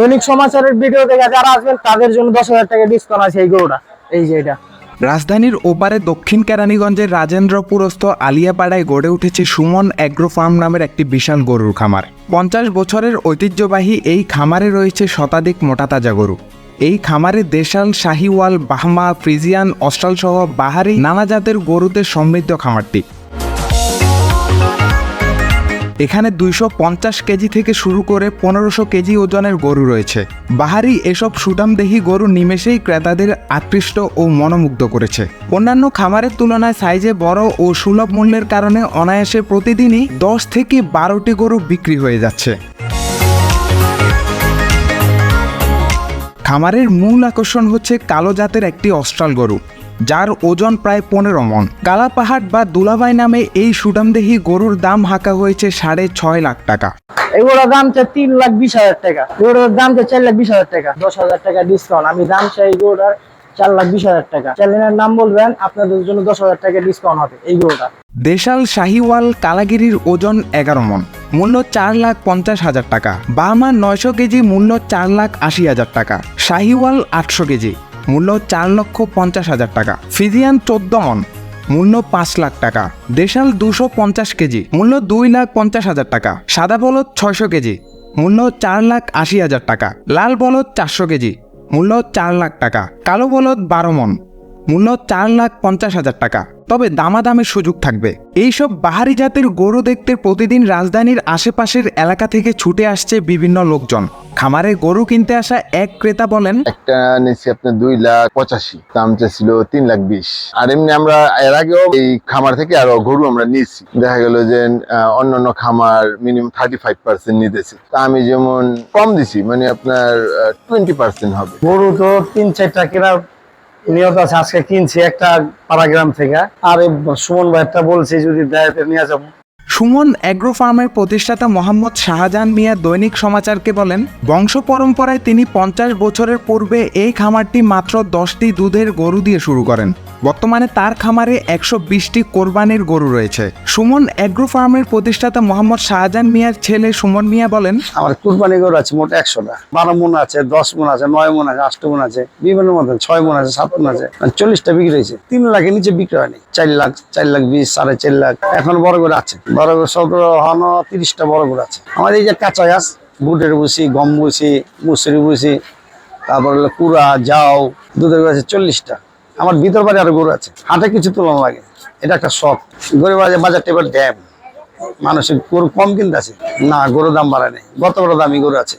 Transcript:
দৈনিক সমাচারের ভিডিও দেখে যারা আসবেন, তাদের জন্য দশ হাজার টাকা ডিসকাউন্ট আছে এই গরুটা। এই যে এটা। রাজধানীর ওপারে দক্ষিণ কেরানীগঞ্জের রাজেন্দ্রপুরস্থ আলিয়াপাড়ায় গড়ে উঠেছে সুমন অ্যাগ্রো ফার্ম নামের একটি বিশাল গরুর খামার। পঞ্চাশ বছরের ঐতিহ্যবাহী এই খামারে রয়েছে শতাধিক মোটাতাজা গরু। এই খামারে দেশাল, শাহিওয়াল, বাহমা, ফ্রিজিয়ান অস্ট্রাল সহ বাহারি নানা জাতের গরুতে সমৃদ্ধ খামারটি। এখানে দুইশো পঞ্চাশ কেজি থেকে শুরু করে পনেরোশো কেজি ওজনের গরু রয়েছে। বাহারি এসব সুটামদেহি গরু নিমেষেই ক্রেতাদের আকৃষ্ট ও মনোমুগ্ধ করেছে। অন্যান্য খামারের তুলনায় সাইজে বড় ও সুলভ মূল্যের কারণে অনায়াসে প্রতিদিনই দশ থেকে বারোটি গরু বিক্রি হয়ে যাচ্ছে। খামারের মূল আকর্ষণ হচ্ছে কালো জাতের একটি অস্ট্রাল গরু। যার ওজন প্রায় পনেরো মন। কালাপাহাড় বা দুলাভাই নামে এই সুডামদেহি গরুর দাম হাঁকা হয়েছে সাড়ে ছয় লাখ টাকা। এগুলোর দাম চাই তিন লাখ বিশ হাজার টাকা। এগুলোর দাম চাই চার লাখ বিশ হাজার টাকা। দশ হাজার টাকা ডিসকাউন্ট আমি দাম চাই এগুলোটার চার লাখ বিশ হাজার টাকা। চ্যানেলের নাম বলবেন আপনাদের জন্য দশ হাজার টাকা ডিসকাউন্ট হবে এই গরুটা। দেশাল শাহিওয়াল কালাগিরির ওজন এগারো মন। মূল্য চার লাখ পঞ্চাশ হাজার টাকা। বাহামার নয়শো কেজি মূল্য চার লাখ আশি হাজার টাকা। শাহিওয়াল আটশো কেজি। মূল্য চার লক্ষ পঞ্চাশ হাজার টাকা। ফিজিয়ান চোদ্দ মন, মূল্য পাঁচ লাখ টাকা। দেশাল দুশো পঞ্চাশ কেজি, মূল্য দুই লাখ পঞ্চাশ হাজার টাকা। সাদা বলদ ছয়শো কেজি, মূল্য চার লাখ আশি হাজার টাকা। লাল বলদ চারশো কেজি, মূল্য চার লাখ টাকা। কালো বলদ বারো মন, মূল্য চার লাখ পঞ্চাশ হাজার টাকা। তবে দামাদামের সুযোগ থাকবে। এইসব বাহারি জাতের গরু দেখতে প্রতিদিন রাজধানীর আশেপাশের এলাকা থেকে ছুটে আসছে বিভিন্ন লোকজন। খামারে গরু কিনতে আসা এক ক্রেতা বলেন একটা নিচ্ছি আপনার দুই লাখ পঁচাশি দাম ছিল তিন লাখ বিশ। আর এমনি আমরা এর আগেও এই খামার থেকে আরও গরু আমরা নিচ্ছি দেখা গেল যে অন্যান্য খামার মিনিমাম থার্টি ফাইভ পার্সেন্ট নিতেছি। তা আমি যেমন কম দিছি মানে আপনার টোয়েন্টি পার্সেন্ট হবে। গরু তো তিন চারটা কেনার নিয়ত আছে আজকে কিনছি একটা পাড়াগ্রাম থেকে। আর এই সুমন ভাইটা বলছি যদি দেয় নিয়ে যাব। সুমন অ্যাগ্রো ফার্মের প্রতিষ্ঠাতা মোহাম্মদ শাহজাহান মিয়া দৈনিক সমাচারকে বলেন, বংশ পরম্পরায় তিনি পঞ্চাশ বছরের পূর্বে এই খামারটি মাত্র দশটি দুধের গরু দিয়ে শুরু করেন। বর্তমানে তার খামারে একশো বিশটি কোরবানির গরু রয়েছে। সুমন অ্যাগ্রো ফার্মের প্রতিষ্ঠাতা মোহাম্মদ শাহজাহান মিয়ার ছেলে সুমন মিয়া বলেন, আমার কুরবানি গরু আছে মোট একশোটা। বারো মন আছে, দশ মন আছে, নয় মন আছে, আষ্ট মন আছে, বিভিন্ন মতন ছয় মন আছে, সাত মন আছে মানে চল্লিশটা বিক্রি হয়েছে। তিন লাখের নিচে বিক্রি হয়নি। চার লাখ চার লাখ বিশ, সাড়ে চার লাখ। এখন বড় করে আছে। বড় করে সতেরো হন তিরিশটা বড় করে আছে। আমাদের এই যে কাঁচা গাছ বুটের বুসি গম বুসি মুসুরি বুসি তারপর হলো কুড়া যাও দুধের গরু আছে চল্লিশটা। আমার ভিতর বাড়ি আরও গরু আছে। হাটে কিছু তুলনা লাগে। এটা একটা শখ। গরু বাজার বাজার টেবিল ড্যাম। মানুষের গরু কম কিনতে আছে। না, গরুর দাম বাড়ায় নেই। গত বড় দামি গরু আছে।